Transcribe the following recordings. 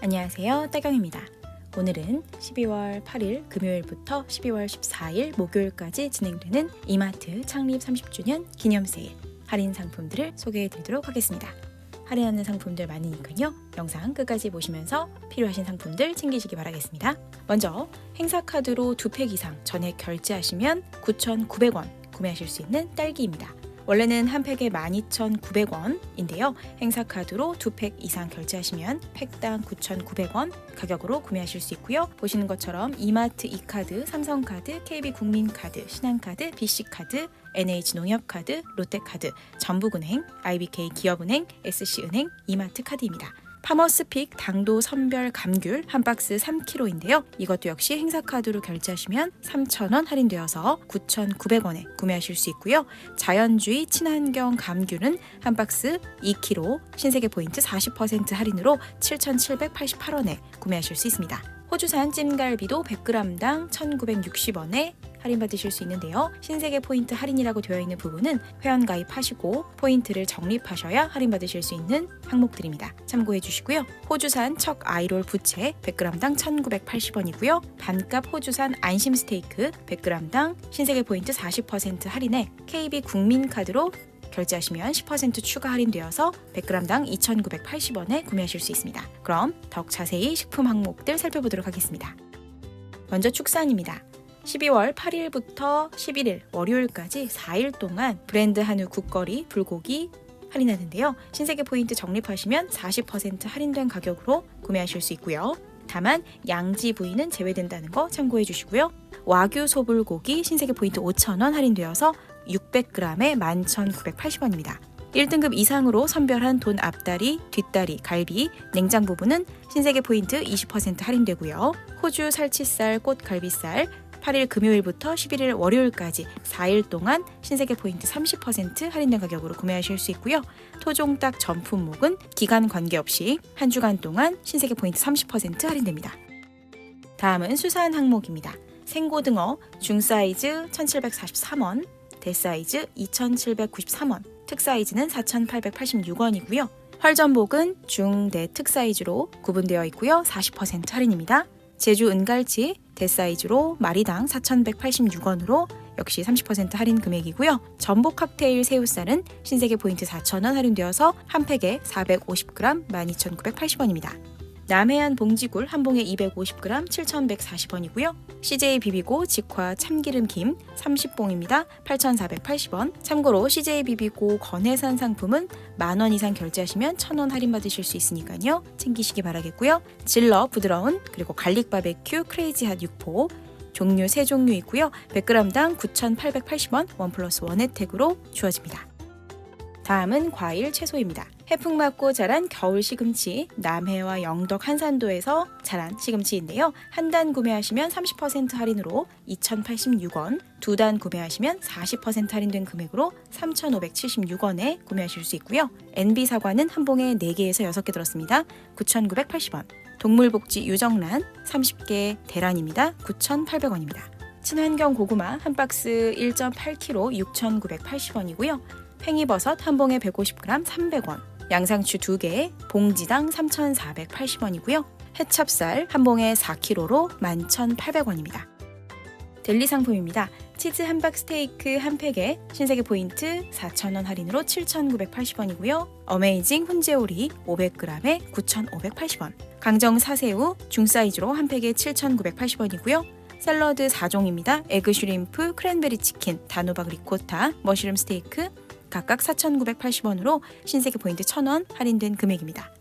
안녕하세요. 따경입니다. 오늘은 12월 8일 금요일부터 12월 14일 목요일까지 진행되는 이마트 창립 30주년 기념 세일 할인 상품들을 소개해 드리도록 하겠습니다. 할인하는 상품들 많으니까요. 영상 끝까지 보시면서 필요하신 상품들 챙기시기 바라겠습니다. 먼저 행사 카드로 두 팩 이상 전액 결제하시면 9,900원 구매하실 수 있는 딸기입니다. 원래는 한 팩에 12,900원인데요. 행사 카드로 두 팩 이상 결제하시면 팩당 9,900원 가격으로 구매하실 수 있고요. 보시는 것처럼 이마트 이카드, 삼성카드, KB국민카드, 신한카드, BC카드, NH농협카드, 롯데카드, 전북은행, IBK 기업은행, SC은행, 이마트 카드입니다. 파머스픽 당도 선별 감귤 한 박스 3kg인데요. 이것도 역시 행사 카드로 결제하시면 3,000원 할인되어서 9,900원에 구매하실 수 있고요. 자연주의 친환경 감귤은 한 박스 2kg 신세계 포인트 40% 할인으로 7,788원에 구매하실 수 있습니다. 호주산 찜갈비도 100g당 1,960원에 할인받으실 수 있는데요. 신세계 포인트 할인이라고 되어 있는 부분은 회원 가입하시고 포인트를 적립하셔야 할인받으실 수 있는 항목들입니다. 참고해 주시고요. 호주산 척 아이롤 부채 100g당 1,980원이고요. 반값 호주산 안심 스테이크 100g당 신세계 포인트 40% 할인에 KB 국민카드로 결제하시면 10% 추가 할인되어서 100g당 2,980원에 구매하실 수 있습니다. 그럼 더욱 자세히 식품 항목들 살펴보도록 하겠습니다. 먼저 축산입니다. 12월 8일부터 11일 월요일까지 4일 동안 브랜드 한우 국거리 불고기 할인하는데요. 신세계 포인트 적립하시면 40% 할인된 가격으로 구매하실 수 있고요. 다만 양지 부위는 제외된다는 거 참고해 주시고요. 와규 소불고기 신세계 포인트 5,000원 할인되어서 600g에 11,980원입니다. 1등급 이상으로 선별한 돈 앞다리, 뒷다리, 갈비, 냉장 부분은 신세계 포인트 20% 할인되고요. 호주 살치살, 꽃갈비살, 8일 금요일부터 11일 월요일까지 4일 동안 신세계 포인트 30% 할인된 가격으로 구매하실 수 있고요. 토종닭 전 품목은 기간 관계없이 한 주간 동안 신세계 포인트 30% 할인됩니다. 다음은 수산 항목입니다. 생고등어 중사이즈 1743원, 대사이즈 2793원, 특사이즈는 4886원이고요. 활전복은 중, 대, 특 사이즈로 구분되어 있고요. 40% 할인입니다. 제주 은갈치 대사이즈로 마리당 4,186원으로 역시 30% 할인 금액이고요. 전복 칵테일 새우살은 신세계 포인트 4,000원 할인되어서 한 팩에 450g 12,980원입니다. 남해안 봉지굴 한 봉에 250g 7,140원이고요. CJ 비비고 직화 참기름 김 30봉입니다. 8,480원. 참고로 CJ 비비고 건해산 상품은 만 원 이상 결제하시면 1,000원 할인 받으실 수 있으니까요. 챙기시기 바라겠고요. 질러 부드러운 그리고 갈릭 바베큐 크레이지핫 6포 종류 세 종류 있고요. 100g당 9,880원 원 플러스 원 혜택으로 주어집니다. 다음은 과일 채소입니다. 해풍 맞고 자란 겨울 시금치 남해와 영덕 한산도에서 자란 시금치인데요. 한 단 구매하시면 30% 할인으로 2,086원, 두 단 구매하시면 40% 할인된 금액으로 3,576원에 구매하실 수 있고요. NB 사과는 한 봉에 4개에서 6개 들었습니다. 9,980원. 동물복지 유정란 30개 대란입니다. 9,800원입니다. 친환경 고구마 한 박스 1.8kg 6,980원이고요. 팽이버섯 한 봉에 150g 300원. 양상추 2개 봉지당 3,480원이고요. 해찹쌀 한 봉에 4kg로 11,800원입니다. 델리 상품입니다. 치즈 함박 스테이크 한 팩에 신세계 포인트 4,000원 할인으로 7,980원이고요. 어메이징 훈제오리 500g에 9,580원. 강정 사새우 중 사이즈로 한 팩에 7,980원이고요. 샐러드 4종입니다. 에그 슈림프, 크랜베리 치킨, 단호박 리코타, 머쉬룸 스테이크 각각 4,980원으로 신세계 포인트 1,000원 할인된 금액입니다.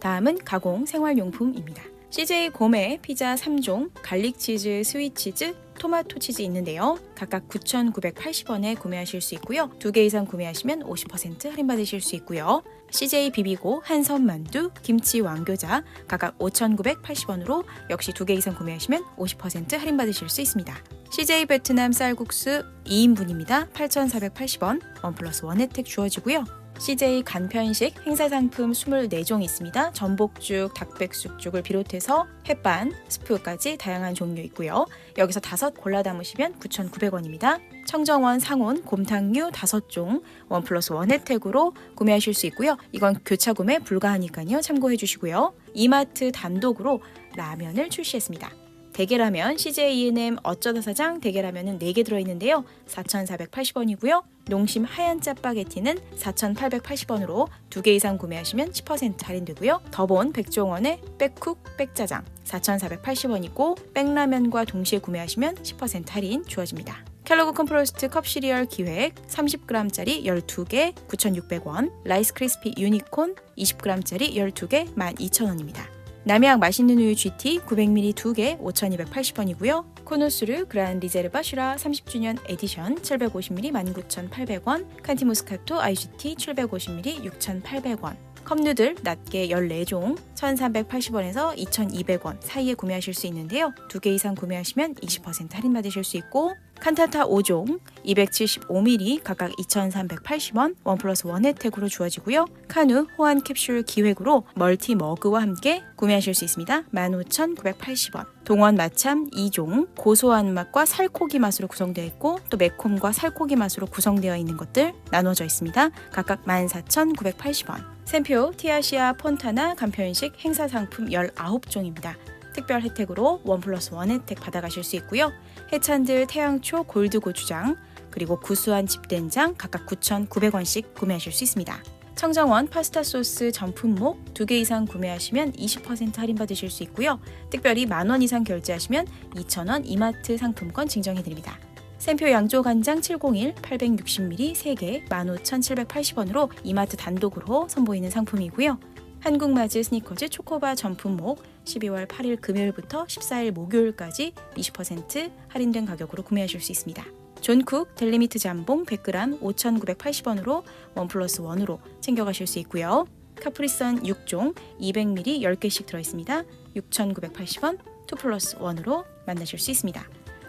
다음은 가공 생활용품입니다. CJ 고메 피자 3종, 갈릭 치즈, 스윗 치즈, 토마토 치즈 있는데요. 각각 9,980원에 구매하실 수 있고요. 두 개 이상 구매하시면 50% 할인 받으실 수 있고요. CJ 비비고 한섬 만두, 김치 왕교자 각각 5,980원으로 역시 두 개 이상 구매하시면 50% 할인 받으실 수 있습니다. CJ 베트남 쌀국수 2인분입니다. 8,480원, 원 플러스 원 혜택 주어지고요. CJ 간편식 행사 상품 24종이 있습니다. 전복죽, 닭백숙죽을 비롯해서 햇반, 스프까지 다양한 종류 있고요. 여기서 다섯 골라 담으시면 9,900원입니다. 청정원 상온 곰탕류 5종 원 플러스 원 혜택으로 구매하실 수 있고요. 이건 교차 구매 불가하니까요. 참고해 주시고요. 이마트 단독으로 라면을 출시했습니다. 대게라면 CJ E&M 어쩌다 사장 대게라면은 4개 들어있는데요. 4,480원이고요. 농심 하얀 짜 파게티는 4,880원으로 2개 이상 구매하시면 10% 할인되고요. 더본 백종원의 백쿡 백짜장 4,480원이고 백라면과 동시에 구매하시면 10% 할인 주어집니다. 켈로그 컴프로스트 컵 시리얼 기획 30g짜리 12개 9,600원 라이스 크리스피 유니콘 20g짜리 12개 12,000원입니다. 남해안 맛있는 우유 GT 900ml 2개 5,280원이고요. 코노스르 그란 리제르바 슈라 30주년 에디션 750ml 19,800원. 칸티 모스카토 IGT 750ml 6,800원. 컵누들 낱개 14종 1,380원에서 2,200원 사이에 구매하실 수 있는데요. 두 개 이상 구매하시면 20% 할인 받으실 수 있고 칸타타 5종 275ml 각각 2,380원 원 플러스 원 혜택으로 주어지고요. 카누 호환 캡슐 기획으로 멀티 머그와 함께 구매하실 수 있습니다. 15,980원. 동원 마참 2종 고소한 맛과 살코기 맛으로 구성되어 있고 또 매콤과 살코기 맛으로 구성되어 있는 것들 나눠져 있습니다. 각각 14,980원. 샘표 티아시아 폰타나 간편식 행사 상품 19종입니다. 특별 혜택으로 원 플러스 원 혜택 받아가실 수 있고요. 해찬들 태양초 골드 고추장 그리고 구수한 집된장 각각 9,900원씩 구매하실 수 있습니다. 청정원 파스타 소스 전품목 2개 이상 구매하시면 20% 할인 받으실 수 있고요. 특별히 만원 이상 결제하시면 2,000원 이마트 상품권 증정해 드립니다. 샘표 양조 간장 701 860ml 3개 15,780원으로 이마트 단독으로 선보이는 상품이고요. 한국마즈 스니커즈 초코바 전품목 12월 8일 금요일부터 14일 목요일까지 20% 할인된 가격으로 구매하실 수 있습니다. 존쿡 델리미트 잠봉 100g 5,980원으로 원 플러스 원으로 챙겨가실 수 있고요. 카프리선 6종 200ml 10개씩 들어있습니다. 6,980원 2 플러스 원으로 만나실 수 있습니다.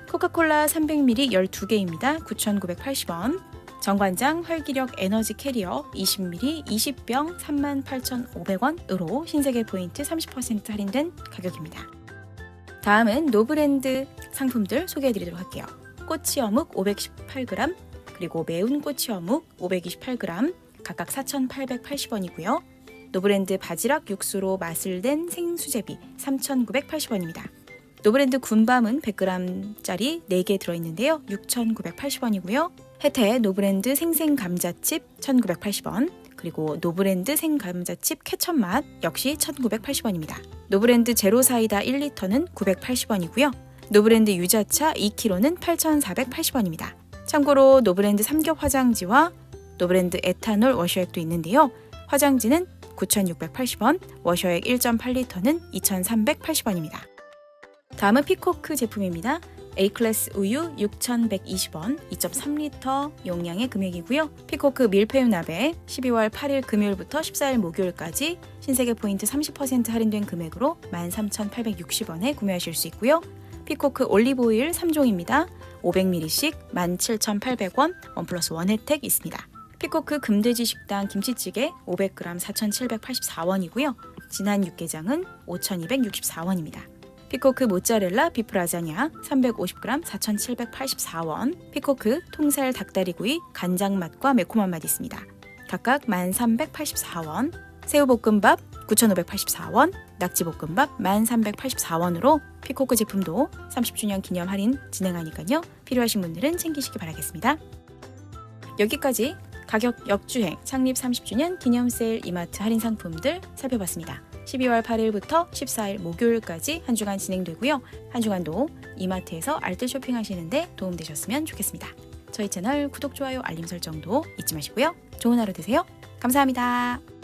코카콜라 300ml 12개입니다. 9,980원. 정관장 활기력 에너지 캐리어 20ml 20병 38,500원으로 신세계 포인트 30% 할인된 가격입니다. 다음은 노브랜드 상품들 소개해드리도록 할게요. 꼬치 어묵 518g 그리고 매운 꼬치 어묵 528g 각각 4,880원이고요. 노브랜드 바지락 육수로 맛을 낸 생수제비 3,980원입니다. 노브랜드 군밤은 100g짜리 4개 들어있는데요. 6,980원이고요. 혜태 노브랜드 생생 감자칩 1,980원 그리고 노브랜드 생감자칩 케첩맛 역시 1,980원입니다. 노브랜드 제로 사이다 1리터는 980원이고요. 노브랜드 유자차 2kg는 8,480원입니다. 참고로 노브랜드 삼겹 화장지와 노브랜드 에탄올 워셔액도 있는데요. 화장지는 9,680원, 워셔액 1.8리터는 2,380원입니다. 다음은 피코크 제품입니다. A클래스 우유 6,120원, 2.3리터 용량의 금액이고요. 피코크 밀푀유 나베 12월 8일 금요일부터 14일 목요일까지 신세계 포인트 30% 할인된 금액으로 13,860원에 구매하실 수 있고요. 피코크 올리브오일 3종입니다. 500ml씩 17,800원, 원 플러스 원 혜택 있습니다. 피코크 금돼지 식당 김치찌개 500g 4,784원이고요. 진한 육개장은 5,264원입니다. 피코크 모짜렐라 비프 라자냐 350g 4,784원. 피코크 통살 닭다리구이 간장 맛과 매콤한 맛 있습니다. 각각 1,384원. 새우볶음밥 9,584원. 낙지볶음밥 1,384원으로 피코크 제품도 30주년 기념 할인 진행하니까요. 필요하신 분들은 챙기시기 바라겠습니다. 여기까지 가격 역주행 창립 30주년 기념 세일 이마트 할인 상품들 살펴봤습니다. 12월 8일부터 14일 목요일까지 한 주간 진행되고요. 한 주간도 이마트에서 알뜰 쇼핑하시는데 도움되셨으면 좋겠습니다. 저희 채널 구독, 좋아요, 알림 설정도 잊지 마시고요. 좋은 하루 되세요. 감사합니다.